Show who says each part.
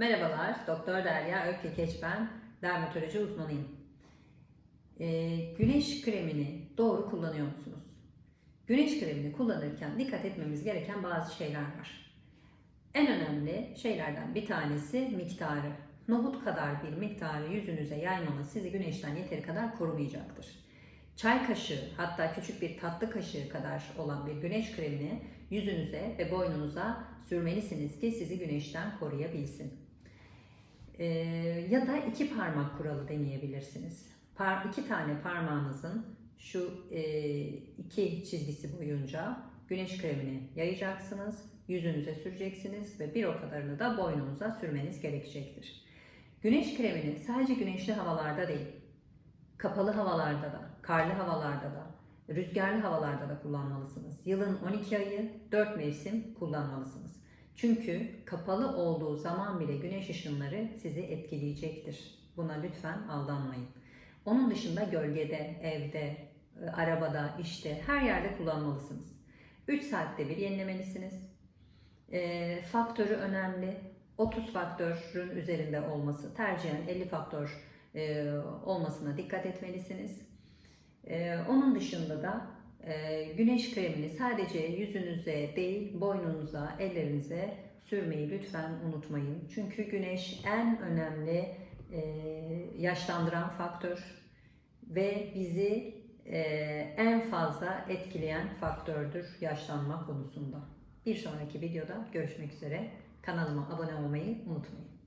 Speaker 1: Merhabalar, Doktor Derya Ökkekeç ben, dermatoloji uzmanıyım. Ee, güneş kremini doğru kullanıyor musunuz? Güneş kremini kullanırken dikkat etmemiz gereken bazı şeyler var. En önemli şeylerden bir tanesi miktarı. Nohut kadar bir miktarı yüzünüze yaymanız sizi güneşten yeteri kadar korumayacaktır. Çay kaşığı hatta küçük bir tatlı kaşığı kadar olan bir güneş kremini yüzünüze ve boynunuza sürmelisiniz ki sizi güneşten koruyabilsin. Ee, ya da iki parmak kuralı deneyebilirsiniz. Par, iki tane parmağınızın şu e, iki çizgisi boyunca güneş kremini yayacaksınız, yüzünüze süreceksiniz ve bir o kadarını da boynunuza sürmeniz gerekecektir. Güneş kremini sadece güneşli havalarda değil, kapalı havalarda da, karlı havalarda da, rüzgarlı havalarda da kullanmalısınız. Yılın 12 ayı 4 mevsim kullanmalısınız. Çünkü kapalı olduğu zaman bile güneş ışınları sizi etkileyecektir. Buna lütfen aldanmayın. Onun dışında gölgede, evde, e, arabada, işte her yerde kullanmalısınız. 3 saatte bir yenilemelisiniz. E, faktörü önemli. 30 faktörün üzerinde olması, tercihen 50 faktör e, olmasına dikkat etmelisiniz. E, onun dışında da e, güneş kremini sadece yüzünüze değil boynunuza, ellerinize sürmeyi lütfen unutmayın. Çünkü güneş en önemli e, yaşlandıran faktör ve bizi e, en fazla etkileyen faktördür yaşlanma konusunda. Bir sonraki videoda görüşmek üzere. Kanalıma abone olmayı unutmayın.